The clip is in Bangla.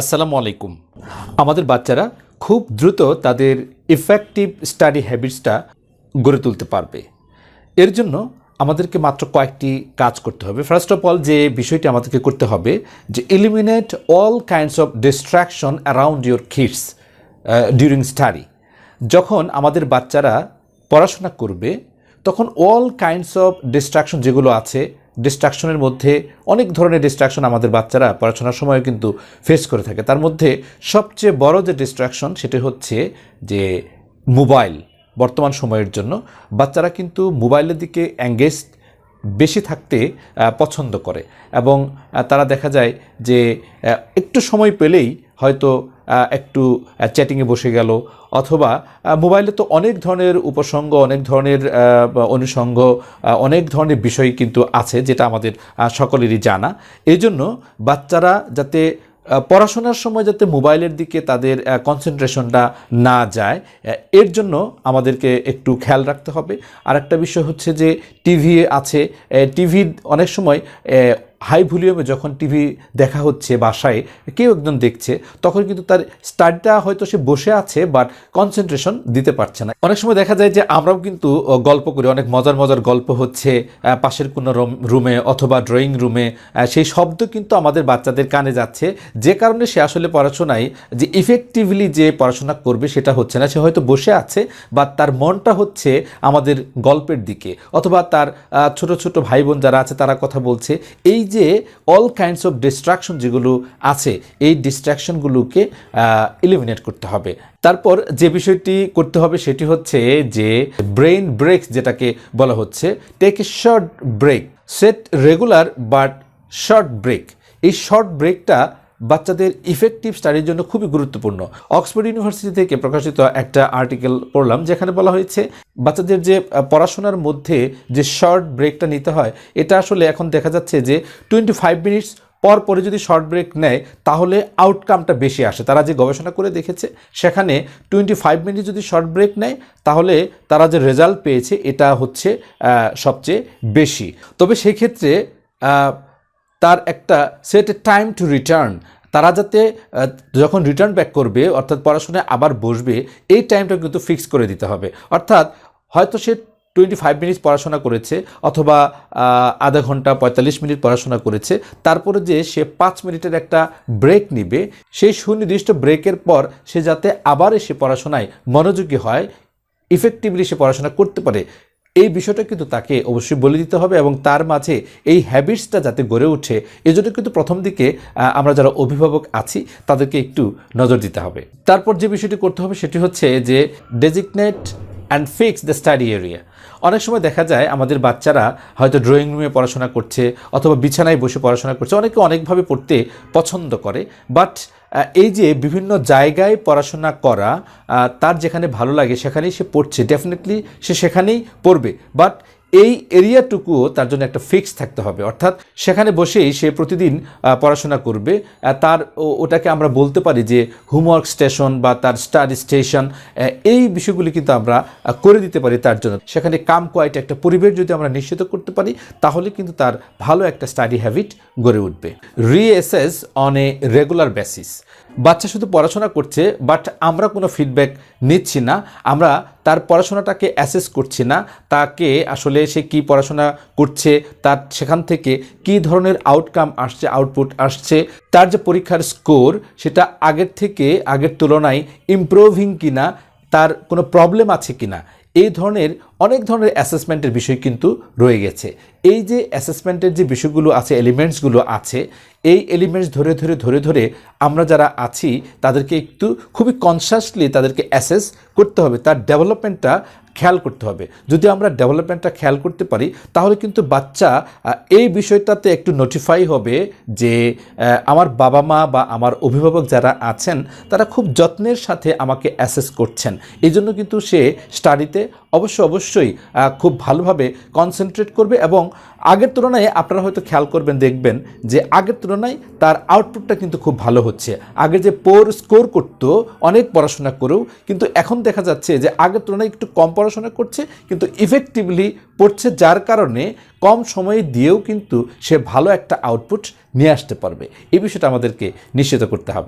আসসালামু আলাইকুম। আমাদের বাচ্চারা খুব দ্রুত তাদের ইফেক্টিভ স্টাডি হ্যাবিটসটা গড়ে তুলতে পারবে। এর জন্য আমাদেরকে মাত্র কয়েকটি কাজ করতে হবে। ফার্স্ট অফ অল যে বিষয়টি আমাদেরকে করতে হবে, যে eliminate all kinds of distraction around your kids during study যখন আমাদের বাচ্চারা পড়াশোনা করবে, তখন অল কাইন্ডস অফ ডিস্ট্রাকশন যেগুলো আছে ডিস্ট্রাকশনের মধ্যে অনেক ধরনের ডিস্ট্রাকশন আমাদের বাচ্চারা পড়াশোনার সময় কিন্তু ফেস করে থাকে। তার মধ্যে সবচেয়ে বড় যে ডিস্ট্রাকশন সেটি হচ্ছে যে মোবাইল বর্তমান সময়ের জন্য। বাচ্চারা কিন্তু মোবাইলের দিকে অ্যাঙ্গেজ বেশি থাকতে পছন্দ করে এবং তারা দেখা যায় যে একটু সময় পেলেই হয়তো একটু চ্যাটিংয়ে বসে গেল। অথবা মোবাইলে তো অনেক ধরনের উপসঙ্গ অনেক ধরনের অনুষঙ্গ অনেক ধরনের বিষয় কিন্তু আছে যেটা আমাদের সকলেরই জানা। এই জন্য বাচ্চারা যাতে পড়াশোনার সময় যাতে মোবাইলের দিকে তাদের কনসেন্ট্রেশনটা না যায় এর জন্য আমাদেরকে একটু খেয়াল রাখতে হবে। আর একটা বিষয় হচ্ছে যে, টিভি আছে টিভি অনেক সময় হাই ভলিউমে যখন টিভি দেখা হচ্ছে বাসায়, কেউ একজন দেখছে, তখন কিন্তু তার স্টাডিটা হয়তো সে বসে আছে বাট কনসেন্ট্রেশন দিতে পারছে না। অনেক সময় দেখা যায় যে আমরাও কিন্তু গল্প করি, অনেক মজার মজার গল্প হচ্ছে পাশের কোনো রুমে অথবা ড্রয়িং রুমে সেই শব্দ কিন্তু আমাদের বাচ্চাদের কানে যাচ্ছে, যে কারণে সে আসলে পড়াশোনায় যে ইফেক্টিভলি যে পড়াশোনা করবে সেটা হচ্ছে না। সে হয়তো বসে আছে বা তার মনটা হচ্ছে আমাদের গল্পের দিকে, অথবা তার ছোট ছোট ভাই বোন যারা আছে তারা কথা বলছে, এই যে অল কাইন্ডস অফ ডিস্ট্রাকশন যেগুলো আছে, এই ডিস্ট্রাকশনগুলোকে এলিমিনেট করতে হবে। তারপর যে বিষয়টি করতে হবে সেটি হচ্ছে যে ব্রেইন ব্রেক যেটাকে বলা হচ্ছে take a short break set regular but short break এই শর্ট ব্রেকটা বাচ্চাদের ইফেক্টিভ স্টাডির জন্য খুবই গুরুত্বপূর্ণ। অক্সফোর্ড ইউনিভার্সিটি থেকে প্রকাশিত একটা আর্টিকেল পড়লাম যেখানে বলা হয়েছে বাচ্চাদের যে পড়াশোনার মধ্যে যে শর্ট ব্রেকটা নিতে হয় এটা আসলে এখন দেখা যাচ্ছে যে টোয়েন্টি ফাইভ মিনিটস পর পরে যদি শর্ট ব্রেক নেয় তাহলে আউটকামটা বেশি আসে। তারা যে গবেষণা করে দেখেছে সেখানে টোয়েন্টি ফাইভ মিনিট যদি শর্ট ব্রেক নেয় তাহলে তারা যে রেজাল্ট পেয়েছে এটা হচ্ছে সবচেয়ে বেশি। তবে সেই ক্ষেত্রে আহ, তার একটা সেট টাইম টু রিটার্ন তারা যাতে যখন রিটার্ন ব্যাক করবে, অর্থাৎ পড়াশোনায় আবার বসবে, এই টাইমটা কিন্তু ফিক্স করে দিতে হবে। অর্থাৎ হয়তো সে টোয়েন্টি ফাইভ মিনিট পড়াশোনা করেছে, অথবা আধা ঘণ্টা পঁয়তাল্লিশ মিনিট পড়াশোনা করেছে, তারপরে যে সে পাঁচ মিনিটের একটা ব্রেক নিবে, সেই সুনির্দিষ্ট ব্রেকের পর সে যাতে আবার এসে পড়াশোনায় মনোযোগী হয় ইফেক্টিভলি সে পড়াশোনা করতে পারে। এই বিষয়টা কিন্তু তাকে অবশ্যই বলে দিতে হবে এবং তার মাঝে এই হ্যাবিটসটা যাতে গড়ে ওঠে, এজন্য কিন্তু প্রথম দিকে আমরা যারা অভিভাবক আছি, তাদেরকে একটু নজর দিতে হবে। তারপর যে বিষয়টি করতে হবে সেটি হচ্ছে যে designate and fix the study area অনেক সময় দেখা যায় আমাদের বাচ্চারা হয়তো ড্রয়িং রুমে পড়াশোনা করছে অথবা বিছানায় বসে পড়াশোনা করছে, অনেকে অনেকভাবে পড়তে পছন্দ করে বাট এই যে বিভিন্ন জায়গায় পড়াশোনা করা তার যেখানে ভালো লাগে সেখানেই সে পড়ছে। ডেফিনেটলি সে সেখানেই পড়বে। বাট এই এরিয়াটুকুও তার জন্য একটা ফিক্স থাকতে হবে। অর্থাৎ সেখানে বসেই সে প্রতিদিন পড়াশোনা করবে। তার ওটাকে আমরা বলতে পারি যে হোমওয়ার্ক স্টেশন বা তার স্টাডি স্টেশন এই বিষয়গুলি কিন্তু আমরা করে দিতে পারি তার জন্য। সেখানে কাম কোয়াইট একটা পরিবেশ যদি আমরা নিশ্চিত করতে পারি, তাহলে কিন্তু তার ভালো একটা স্টাডি হ্যাবিট গড়ে উঠবে। Reassess on a regular basis বাচ্চা শুধু পড়াশোনা করছে বাট আমরা কোনো ফিডব্যাক নিচ্ছি না। আমরা তার পড়াশোনাটাকে অ্যাসেস করছি না, তাকে আসলে সে কি পড়াশোনা করছে, তার সেখান থেকে কি ধরনের আউটকাম আসছে আউটপুট আসছে, তার যে পরীক্ষার স্কোর সেটা আগের থেকে আগের তুলনায় ইমপ্রুভিং কিনা, তার কোনো প্রবলেম আছে কিনা এই ধরনের অনেক ধরনের অ্যাসেসমেন্টের বিষয় কিন্তু রয়ে গেছে। এই যে অ্যাসেসমেন্টের যে বিষয়গুলো আছে এলিমেন্টসগুলো আছে, এই এলিমেন্টস ধরে ধরে ধরে ধরে আমরা যারা আছি, তাদেরকে একটু খুবই কনসাসলি তাদেরকে অ্যাসেস করতে হবে। তার ডেভেলপমেন্টটা খেয়াল করতে হবে। যদি আমরা ডেভেলপমেন্টটা খেয়াল করতে পারি, তাহলে কিন্তু বাচ্চা এই বিষয়টাতে একটু নোটিফাই হবে যে আমার বাবা মা বা আমার অভিভাবক যারা আছেন, তারা খুব যত্নের সাথে আমাকে অ্যাসেস করছেন। এই জন্য কিন্তু সে স্টাডিতে অবশ্য অবশ্যই খুব ভালোভাবে কনসেন্ট্রেট করবে এবং আগের তুলনায় আপনারা হয়তো খেয়াল করবেন, দেখবেন যে আগের তুলনায় তার আউটপুটটা কিন্তু খুব ভালো হচ্ছে। আগে যে পোর স্কোর করতো, অনেক পড়াশোনা করেও, কিন্তু এখন দেখা যাচ্ছে যে আগের তুলনায় একটু কম পড়াশোনা করছে, কিন্তু ইফেক্টিভলি পড়ছে, যার কারণে কম সময়ে দিয়েও কিন্তু সে ভালো একটা আউটপুট নিয়ে আসতে পারবে। এই বিষয়টা আমাদেরকে নিশ্চিত করতে হবে।